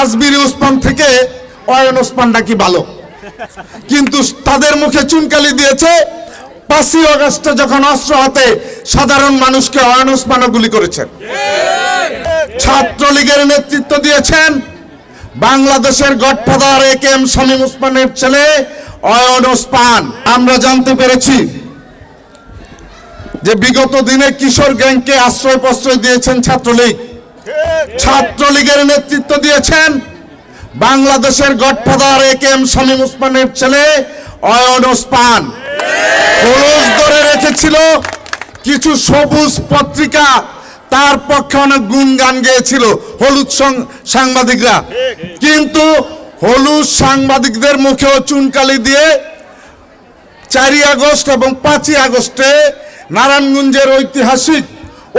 আজমির উসমান থেকে অয়ন ওসমান নাকি ভালো? কিন্তু তাদের মুখে চুনকালি দিয়েছে। পাঁচই অগস্টে যখন অস্ত্র হাতে সাধারণ মানুষকে অয়ন ওসমানও গুলি করেছেন। ছাত্রলীগের নেতৃত্ব দিয়েছেন। বাংলাদেশের godfather A K M Shamim ওসমানের ছেলে অয়ন ওসমান। আমরা জানতে পেরেছি যে বিগত দিনে কিশোর গ্যাংকে আশ্রয় প্রশ্রয় দিয়েছেন ছাত্রলীগ। ছাত্রলীগের নেতৃত্ব দিয়েছেন বাংলাদেশের godfather A K M Shamim ওসমানের ছেলে অয়ন খোলস ধরে রেখেছিল কিছু সবুজ পত্রিকা, তার পক্ষে অনেক গুণগান গেয়েছিল হলুদ সাংবাদিকরা। কিন্তু হলুদ সাংবাদিকদের মুখেও চুনকালি দিয়ে চারই আগস্ট এবং পাঁচই আগস্টে নারায়ণগঞ্জের ঐতিহাসিক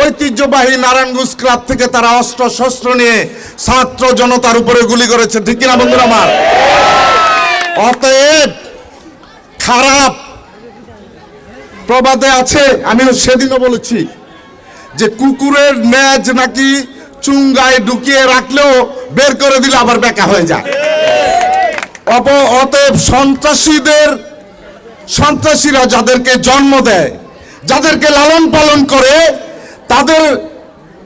ঐতিহ্যবাহী নারায়ণগঞ্জ ক্লাব থেকে তারা অস্ত্র শস্ত্র নিয়ে ছাত্র জনতার উপরে গুলি করেছে। ঠিক কিনা বন্ধুরা আমার? অতএব খারাপ প্রবাদে আছে আমিও সেদিনও বলেছি যে কুকুরের ন্যাজ নাকি চুঙ্গায় ঢুকিয়ে রাখলেও বের করে দিলে আবার বেকা হয়ে যায়। অপ, অতএব সন্ত্রাসীদের, সন্ত্রাসীরা যাদেরকে জন্ম দেয়, যাদেরকে লালন পালন করে তাদের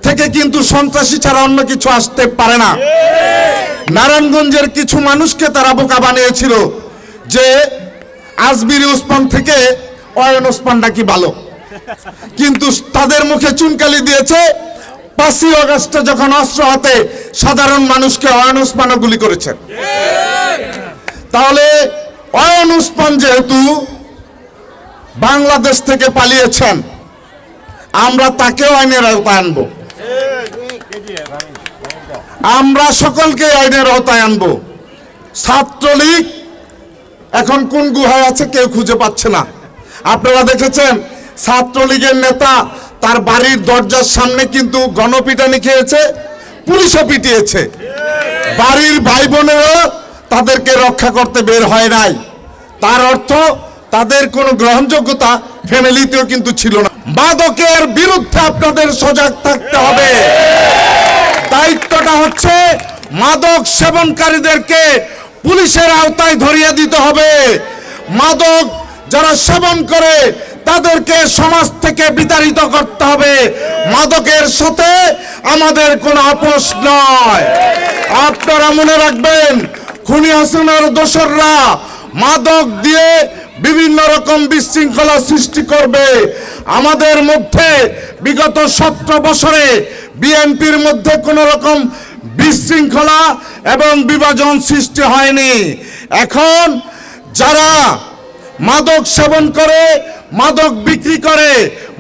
থেকে কিন্তু সন্ত্রাসী ছাড়া অন্য কিছু আসতে পারে না। নারায়ণগঞ্জের কিছু মানুষকে তারা বোকা বানিয়েছিল যে আজবির ওসমান থেকে অয়ন ওসমান নাকি ভালো। কিন্তু তাদের মুখে চুনকালি দিয়েছে, পাঁচই অগস্টে যখন অস্ত্র হাতে সাধারণ মানুষকে অয়ন ওসমানও গুলি করেছেন। তাহলে অয়ন উসমান যেহেতু বাংলাদেশ থেকে পালিয়েছেন আমরা তাকেও আইনের আওতায় আনব। আমরা সকলকে আইনের আওতায় আনব। ছাত্রলীগ এখন কোন গুহায় আছে কেউ খুঁজে পাচ্ছে না। আপনারা দেখেছেন, ছাত্রলীগের নেতা তার বাড়ির দরজার সামনে কিন্তু গণপিটানি খেয়েছে, পুলিশও পিটিয়েছে। বাড়ির ভাই বোনেরও তাদেরকে রক্ষা করতে বের হয় নাই। তার অর্থ তাদের কোনো গ্রহণযোগ্যতা ফ্যামিলিতেও কিন্তু ছিল না। মাদকের বিরুদ্ধে আপনাদের সজাগ থাকতে হবে। দায়িত্বটা হচ্ছে মাদক সেবনকারীদেরকে পুলিশের আওতায় ধরিয়ে দিতে হবে। মাদক যারা সেবন করে, তাদেরকে সমাজ থেকে বিতাড়িত করতে হবে। মাদকের সাথে আমাদের কোনো আপোষ নয়। আপনারা মনে রাখবেন, খুনি হাসিনার দোসররা মাদক দিয়ে বিভিন্ন রকম বিশৃঙ্খলা সৃষ্টি করবে। আমাদের মধ্যে বিগত সতেরো বছরে বিএনপির মধ্যে কোনো রকম বিশৃঙ্খলা এবং বিভাজন সৃষ্টি হয়নি। এখন যারা মাদক সেবন করে, মাদক বিক্রি করে,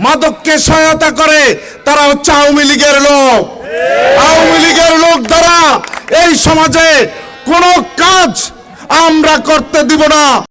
মাদককে সহায়তা করে, তারা হচ্ছে আওয়ামী লীগের লোক। আওয়ামী লীগের লোক দ্বারা এই সমাজে কোনো কাজ আমরা করতে দিব না।